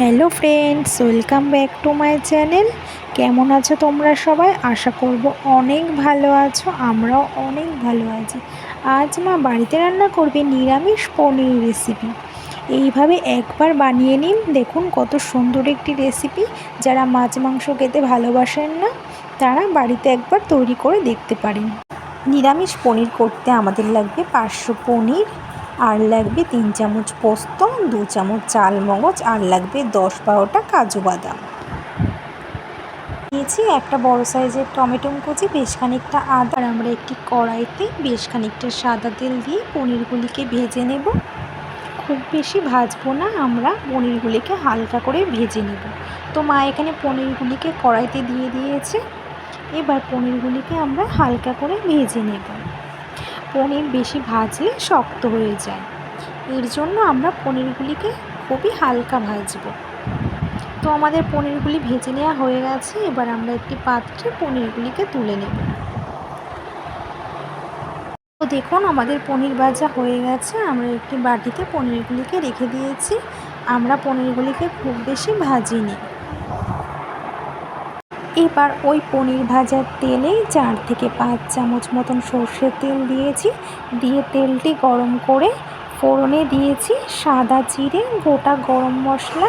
Hello friends, welcome back to my channel. কেমন আছো তোমরা সবাই? আশা করব অনেক ভালো আছো, আমরাও অনেক ভালো আছি। আজ মা বাড়িতে রান্না করবে নিরামিষ পনির রেসিপি এইভাবে একবার বানিয়ে নিন। দেখুন কত সুন্দর একটি রেসিপি যারা মাছ মাংস খেতে ভালোবাসেন না, তারা বাড়িতে একবার তৈরি করে দেখতে পারেন। নিরামিষ পনির করতে আমাদের লাগবে পাঁচশো পনির। আর লাগবে তিন চামচ পোস্ত, দু চামচ চাল মগজ, আর লাগবে দশ বারোটা কাজু বাদাম। নিয়েছি একটা বড় সাইজের টমেটো কুচি, বেশ খানিকটা আদা, আর আমরা একটি কড়াইতে বেশ খানিকটা সাদা তেল দিয়ে পনিরগুলিকে ভেজে নেব। খুব বেশি ভাজবো না, আমরা পনিরগুলিকে হালকা করে ভেজে নেব। তো মা এখানে পনিরগুলিকে কড়াইতে দিয়ে দিয়েছে। এবার পনিরগুলিকে আমরা হালকা করে ভেজে নেব। পনির বেশি ভাজলে শক্ত হয়ে যায়। এর জন্য আমরা পনিরগুলিকে খুবই হালকা ভাজবো। তো আমাদের পনিরগুলি ভেজে নেওয়া হয়ে গেছে, এবার আমরা একটি পাত্রে পনিরগুলিকে তুলে নেব। তো দেখুন, আমাদের পনির ভাজা হয়ে গেছে। আমরা একটি বাটিতে পনিরগুলিকে রেখে দিয়েছি। আমরা পনিরগুলিকে খুব বেশি ভাজিনি। এবার ওই পনির ভাজার তেলে চার থেকে পাঁচ চামচ মতন সর্ষের তেল দিয়েছি। দিয়ে তেলটি গরম করে ফোড়নে দিয়েছি সাদা জিরে, গোটা গরম মশলা।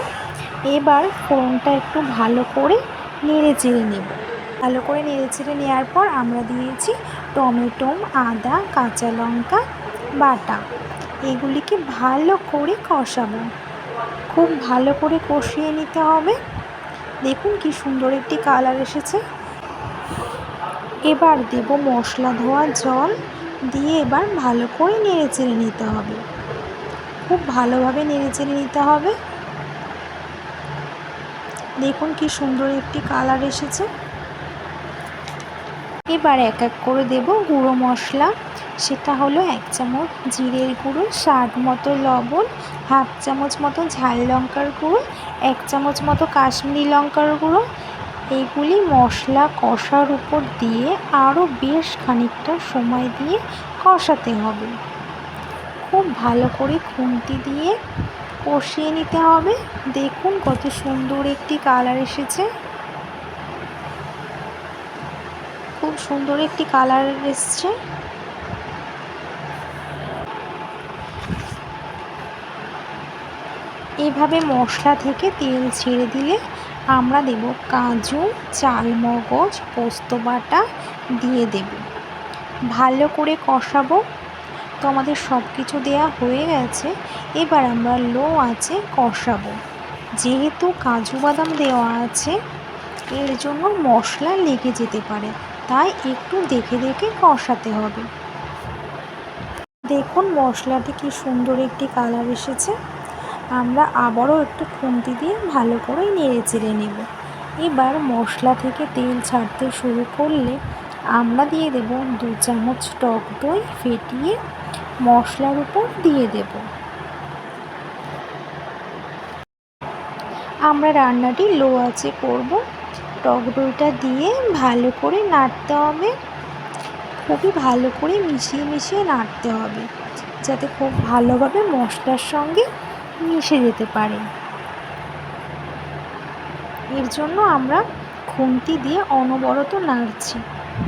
এবার ফোড়নটা একটু ভালো করে নেড়ে চেড়ে নেব। ভালো করে নেড়ে চেড়ে নেওয়ার পর আমরা দিয়েছি টমেটো, আদা, কাঁচা লঙ্কা, বাটা। এগুলিকে ভালো করে কষাবো। খুব ভালো করে কষিয়ে নিতে হবে। দেখুন কি সুন্দর একটি কালার এসেছে। এবার দেব মশলা ধোয়া জল দিয়ে এবার ভালো করে নেড়ে চেড়ে নিতে হবে। খুব ভালোভাবে নেড়ে চেড়ে নিতে হবে। দেখুন কি সুন্দর একটি কালার এসেছে। এবার এক এক করে দেব গুঁড়ো মশলা। সেটা হলো এক চামচ জিরের গুঁড়ো, স্বাদ মতো লবণ, হাফ চামচ মতো ঝাল লঙ্কার গুঁড়ো, এক চামচ মতো কাশ্মীরি লঙ্কার গুঁড়ো। এইগুলি মশলা কষার উপর দিয়ে আরও বেশ খানিকটা সময় দিয়ে কষাতে হবে। খুব ভালো করে খুন্তি দিয়ে কষিয়ে নিতে হবে। দেখুন কত সুন্দর একটি কালার এসেছে। খুব সুন্দর একটি কালার এসছে। এভাবে মশলা থেকে তেল ছেড়ে দিলে আমরা দেব কাজু, চালমগজ, পোস্ত বাটা দিয়ে দেব। ভালো করে কষাবো। তো আমাদের সব কিছু দেয়া হয়ে গেছে। এবার আমরা লো আছে কষাবো। যেহেতু কাজু বাদাম দেওয়া আছে, এর জন্য মশলা লেগে যেতে পারে। তাই একটু দেখে দেখে কষাতে হবে। দেখুন মশলাটি কি সুন্দর একটি কালার এসেছে। আমরা আবারও একটু খুন্তি দিয়ে ভালো করে নেড়ে চেড়ে নেব। এবার মশলা থেকে তেল ছাড়তে শুরু করলে আমরা দিয়ে দেব দু চামচ টক দই ফেটিয়ে মশলার উপর দিয়ে দেব। আমরা রান্নাটি লো আছে করব। টক দইটা দিয়ে ভালো করে নাড়তে হবে। খুবই ভালো করে মিশিয়ে মিশিয়ে নাড়তে হবে, যাতে খুব ভালোভাবে মশলার সঙ্গে মিশে যেতে পারে। এর জন্য আমরা খুন্তি দিয়ে অনবরত নাড়ছি।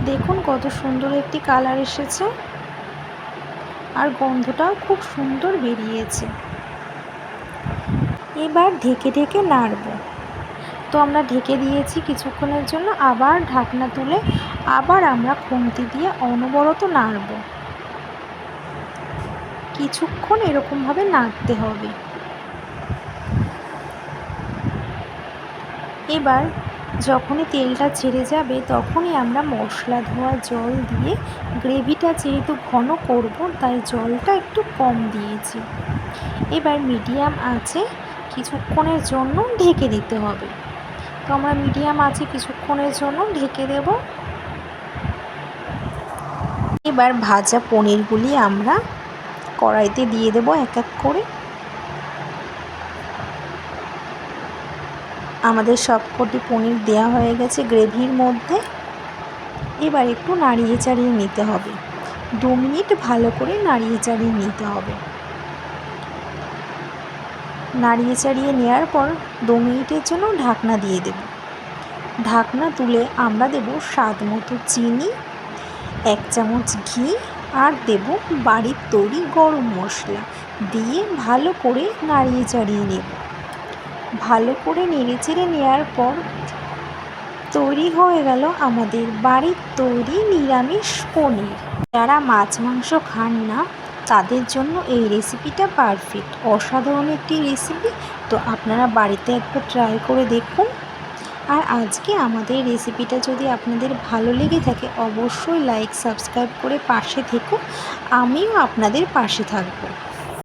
দেখুন কত সুন্দর একটি কালার এসেছে। আর গন্ধটাও খুব সুন্দর বেরিয়েছে। এবার ঢেকে ঢেকে নাড়ব। তো আমরা ঢেকে দিয়েছি কিছুক্ষণের জন্য, আবার ঢাকনা তুলে আবার আমরা খুন্তি দিয়ে অনবরত নাড়ব। কিছুক্ষণ এরকমভাবে নাড়তে হবে। এবার যখনই তেলটা ছেড়ে যাবে, তখনই আমরা মশলা ধোয়া জল দিয়ে গ্রেভিটা যেহেতু ঘন করব, তাই জলটা একটু কম দিয়েছি। এবার মিডিয়াম আছে কিছুক্ষণের জন্য ঢেকে দিতে হবে। তো আমরা মিডিয়াম আছে, কিছুক্ষণের জন্য ঢেকে দেব। এবার ভাজা পনিরগুলি আমরা কড়াইতে দিয়ে দেবো এক এক করে। আমাদের সব কটি পনির দেওয়া হয়ে গেছে গ্রেভির মধ্যে। এবার একটু নাড়িয়ে চাড়িয়ে নিতে হবে। দু মিনিট ভালো করে নাড়িয়ে চাড়িয়ে নিতে হবে। নাড়িয়ে চাড়িয়ে নেওয়ার পর দু মিনিটের জন্য ঢাকনা দিয়ে দেব। ঢাকনা তুলে আমরা দেব স্বাদ মতো চিনি, এক চামচ ঘি আর দেব বাড়ির তৈরি গরম মশলা। দিয়ে ভালো করে নাড়িয়ে চাড়িয়ে নেব। ভালো করে নেড়ে চেড়ে নেওয়ার পর তৈরি হয়ে গেল আমাদের বাড়ির তৈরি নিরামিষ পনির। যারা মাছ মাংস খান না তাদের জন্য এই রেসিপিটা পারফেক্ট অসাধারণ একটি রেসিপি তো আপনারা বাড়িতে একবার ট্রাই করে দেখুন। আর আজকে আমাদের রেসিপিটা যদি আপনাদের ভালো লেগে থাকে, অবশ্যই লাইক সাবস্ক্রাইব করে পাশে থেকো। আমিও আপনাদের পাশে থাকব।